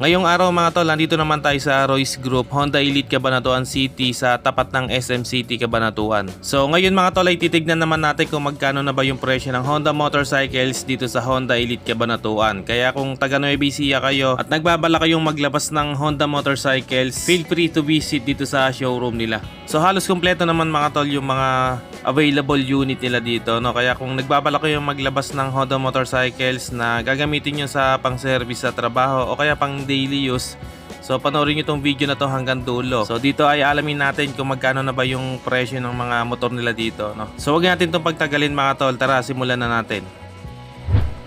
Ngayong araw mga tol, nandito naman tayo sa Royce Group Honda Elite Cabanatuan City sa tapat ng SM City Cabanatuan. So ngayon mga tol ay titignan naman natin kung magkano na ba yung presyo ng Honda motorcycles dito sa Honda Elite Cabanatuan. Kaya kung taga Nueva Ecija kayo at nagbabala kayong maglabas ng Honda motorcycles, feel free to visit dito sa showroom nila. So halos kumpleto naman mga tol yung mga available unit nila dito no kaya kung nagbabala kayo maglabas ng Honda motorcycles na gagamitin nyo sa pang service sa trabaho o kaya pang daily use So panoorin nyo itong video na to hanggang dulo. So dito ay alamin natin kung magkano na ba yung presyo ng mga motor nila dito. No? So huwag natin itong pagtagalin mga tol. Tara simulan na natin.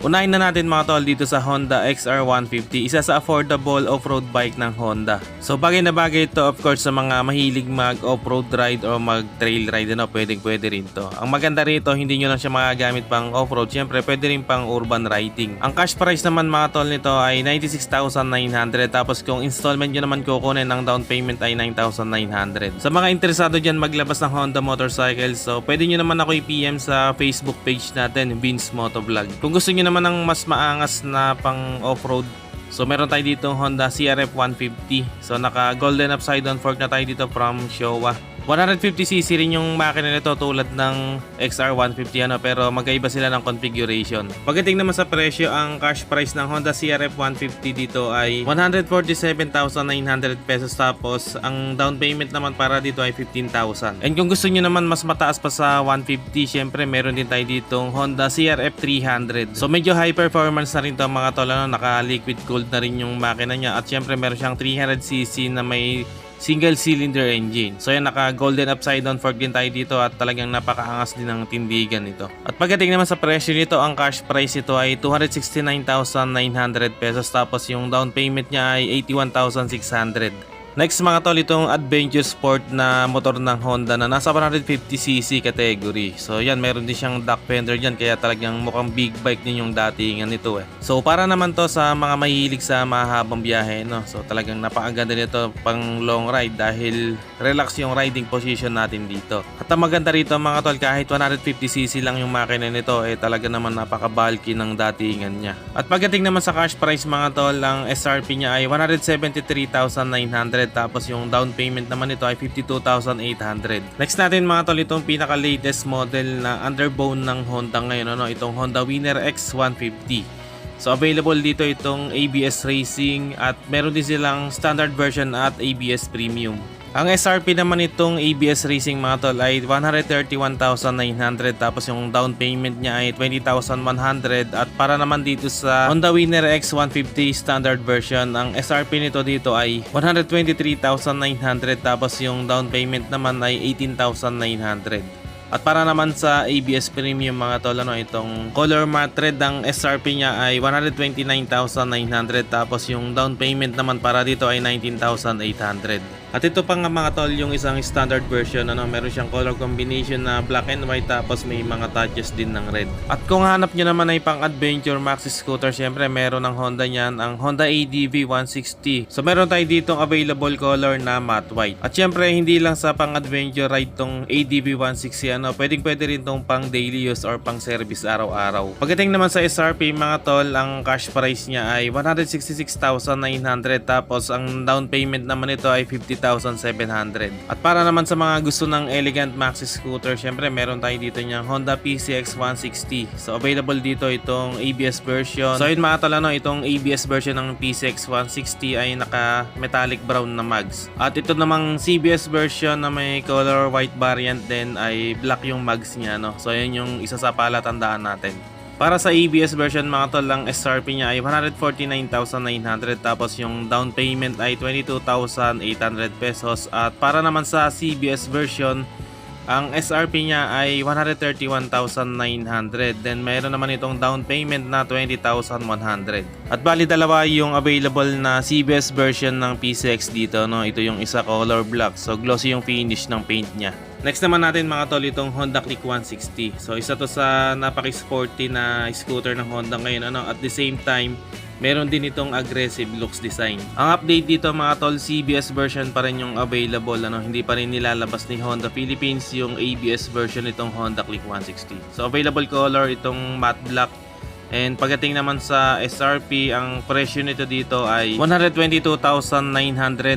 Unahin na natin mga tol dito sa Honda XR150, isa sa affordable off-road bike ng Honda. So bagay na bagay ito of course sa mga mahilig mag off-road ride o mag trail ride ano, pwedeng pwede rin to. Ang maganda rito, hindi nyo lang siya magagamit pang off-road, syempre pwede rin pang urban riding. Ang cash price naman mga tol nito ay 96,900 tapos kung installment nyo naman kukunin ang down payment ay 9,900. Sa mga interesado dyan maglabas ng Honda motorcycles, so pwede nyo naman ako i-PM sa Facebook page natin, Vince Motovlog. Kung gusto nyo naman ng mas maangas na pang off-road So meron tayo dito Honda CRF 150. So naka golden upside down fork na tayo dito from Showa. 150cc rin yung makina nito tulad ng XR150 ano pero magkaiba sila ng configuration. Pagdating naman sa presyo, ang cash price ng Honda CRF 150 dito ay 147,900 pesos tapos ang down payment naman para dito ay 15,000. And kung gusto niyo naman mas mataas pa sa 150, syempre meron din tayo ditong Honda CRF 300. So medyo high performance na rin to mga tol ano, naka liquid cooled na rin yung makina niya at syempre meron siyang 300cc na may single cylinder engine. So yan naka golden upside down fork din tayo dito at talagang napakaangas din ng tindigan nito. At pagdating naman sa presyo nito, ang cash price nito ay 269,900 pesos tapos yung down payment niya ay 81,600. Next mga tol, itong Adventure Sport na motor ng Honda na nasa 150cc category. So yan, meron din siyang duck fender dyan kaya talagang mukhang big bike din yung datingan nito eh. So para naman to sa mga mahilig sa mahabang biyahe no. So talagang napakaganda nito pang long ride dahil relax yung riding position natin dito. At ang maganda rito mga tol, kahit 150cc lang yung makina nito eh talaga naman napaka-bulky ng datingan niya. At pagdating naman sa cash price mga tol, ang SRP niya ay 173,900 tapos yung down payment naman nito ay 52,800. Next natin mga tol, itong pinaka latest model na underbone ng Honda ngayon, ano, itong Honda Winner X150. So available dito itong ABS Racing at meron din silang standard version at ABS Premium. Ang SRP naman itong ABS Racing mga tol ay 131,900 tapos yung down payment niya ay 20,100 at para naman dito sa Honda Winner X150 standard version ang SRP nito dito ay 123,900 tapos yung down payment naman ay 18,900. At para naman sa ABS Premium mga tol, ano, itong color matte red ang SRP niya ay 129,900 tapos yung down payment naman para dito ay 19,800. At ito pa nga mga tol, yung isang standard version, ano, meron siyang color combination na black and white tapos may mga touches din ng red. At kung hanap nyo naman ay pang adventure maxi scooter, syempre meron ng Honda niyan, ang Honda ADV 160. So meron tayo ditong available color na matte white. At syempre hindi lang sa pang adventure ride tong ADV 160, ano, pwedeng pwede rin tong pang daily use or pang service araw-araw. Pagdating naman sa SRP mga tol, ang cash price niya ay 166,900 tapos ang down payment naman nito ay 50,700. At para naman sa mga gusto ng elegant maxi scooter, syempre meron tayo dito niyang Honda PCX 160. So available dito itong ABS version. So yun mga tol, ano, itong ABS version ng PCX 160 ay naka metallic brown na mags. At ito namang CBS version na may color white variant din ay black yung mags niya. No? So yun yung isa sa palatandaan natin. Para sa ABS version mga tol, ang SRP niya ay 149,900 tapos yung down payment ay 22,800 pesos. At para naman sa CBS version ang SRP niya ay 131,900 then mayroon naman itong down payment na 20,100 at bali dalawa yung available na CBS version ng PCX dito no? Ito yung isa color black. So glossy yung finish ng paint niya Next naman natin mga tol itong Honda Click 160. So isa to sa napaki-sporty na scooter ng Honda ngayon ano at the same time meron din itong aggressive looks design. Ang update dito mga tol, CBS version pa rin yung available. Ano, hindi pa rin nilalabas ni Honda Philippines yung ABS version itong Honda Click 160. So available color itong matte black And pagdating naman sa SRP, ang presyo nito dito ay 122,900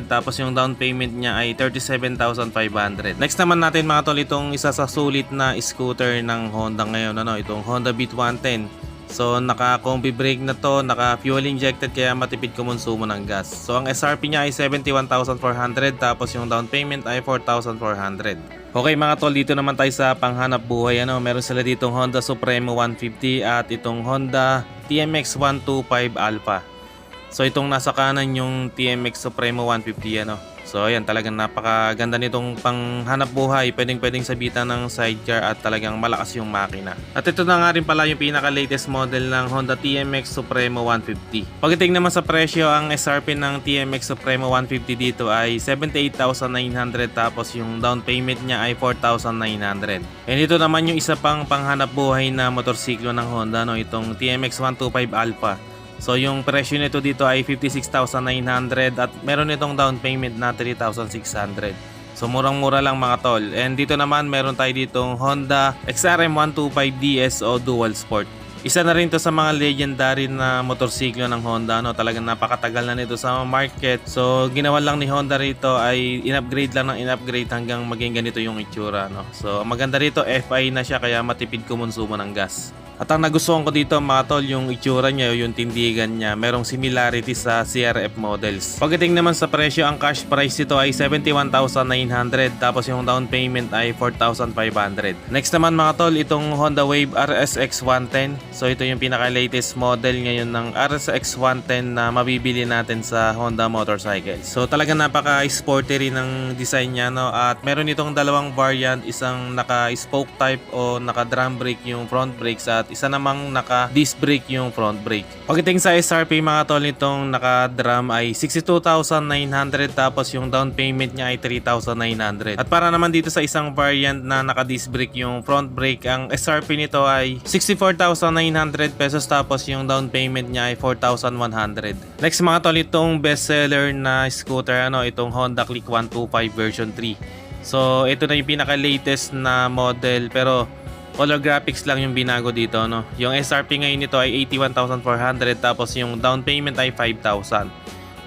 tapos yung down payment niya ay 37,500. Next naman natin mga tol itong isa sa sulit na scooter ng Honda ngayon, ano, itong Honda Beat 110. So naka combi brake na to, naka fuel injected kaya matipid kumonsumo ng gas. So ang SRP niya ay 71,400 tapos yung down payment ay 4,400. Okay mga tol, dito naman tayo sa panghanap buhay. Ano, meron sila ditong Honda Supremo 150 at itong Honda TMX 125 Alpha. So itong nasa kanan yung TMX Supremo 150 ano. So ayan talagang napakaganda nitong panghanap buhay. Pwedeng pwedeng sabitan ng sidecar at talagang malakas yung makina. At ito na nga rin pala yung pinaka latest model ng Honda TMX Supremo 150. Pagdating naman sa presyo, ang SRP ng TMX Supremo 150 dito ay 78,900 tapos yung down payment niya ay 4,900. And ito naman yung isa pang panghanap buhay na motorsiklo ng Honda no, itong TMX 125 Alpha. So yung presyo nito dito ay 56,900 at meron itong down payment na 3,600. So murang-mura lang mga tol. And dito naman meron tayo ditong Honda XRM 125 DSO Dual Sport. Isa na rin to sa mga legendary na motorsiklo ng Honda no. Talagang napakatagal na nito sa market. So ginawa lang ni Honda rito ay in-upgrade lang ng in-upgrade hanggang maging ganito yung itsura no. So maganda rito FI na siya kaya matipid kumonsumo ng gas. At ang nagustuhan ko dito mga tol, yung itsura niya, yung tindigan niya, merong similarity sa CRF models. Pagdating naman sa presyo, ang cash price nito ay 71,900 tapos yung down payment ay 4,500. Next naman mga tol, itong Honda Wave RSX 110. So ito yung pinaka-latest model ngayon ng RSX 110 na mabibili natin sa Honda Motorcycles. So talagang napaka-sporty rin ng design niya no at meron itong dalawang variant, isang naka-spoke type o naka-drum brake yung front brakes at isa namang naka-disc brake yung front brake. Pagdating sa SRP mga tol nitong naka-drum ay 62,900 tapos yung down payment niya ay 3,900. At para naman dito sa isang variant na naka-disc brake yung front brake, ang SRP nito ay 64,900 pesos tapos yung down payment niya ay 4,100. Next mga tol itong bestseller na scooter ano itong Honda Click 125 version 3. So ito na yung pinaka-latest na model pero color graphics lang yung binago dito no. Yung SRP ngayon nito ay 81,400 tapos yung down payment ay 5,000.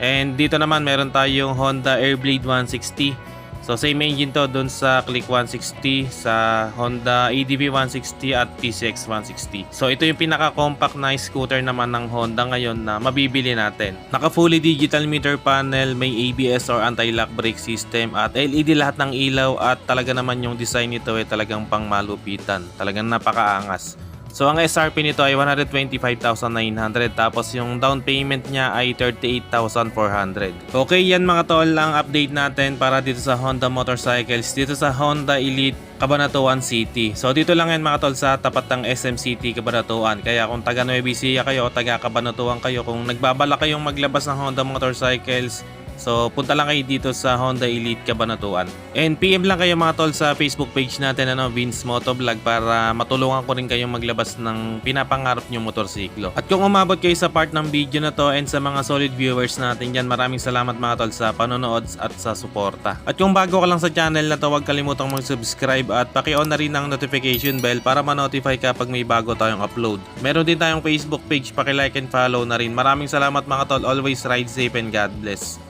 And dito naman meron tayong Honda Airblade 160. So same engine to dun sa Click 160, sa Honda ADV 160 at PCX 160. So ito yung pinaka-compact na scooter naman ng Honda ngayon na mabibili natin. Naka fully digital meter panel, may ABS or anti-lock brake system at LED lahat ng ilaw at talaga naman yung design nito ay talagang pangmalupitan. Talagang napakaangas. So ang SRP nito ay 125,900 tapos yung down payment niya ay 38,400. Okay yan mga tol ang update natin para dito sa Honda Motorcycles dito sa Honda Elite Cabanatuan City. So dito lang yan mga tol sa tapat ng SM City Cabanatuan. Kaya kung taga Nueva Ecija kayo taga Cabanatuan kayo kung nagbabala kayong maglabas ng Honda Motorcycles So, punta lang kayo dito sa Honda Elite Cabanatuan. And PM lang kayo mga tol sa Facebook page natin, ano, Vince Motovlog, para matulungan ko rin kayong maglabas ng pinapangarap nyo motorsiklo. At kung umabot kayo sa part ng video na to and sa mga solid viewers natin dyan, maraming salamat mga tol sa panonood at sa suporta. At kung bago ka lang sa channel na to, huwag kalimutang mag-subscribe at paki-on na rin ang notification bell para ma-notify ka pag may bago tayong upload. Meron din tayong Facebook page, paki-like and follow na rin. Maraming salamat mga tol, always ride safe and God bless.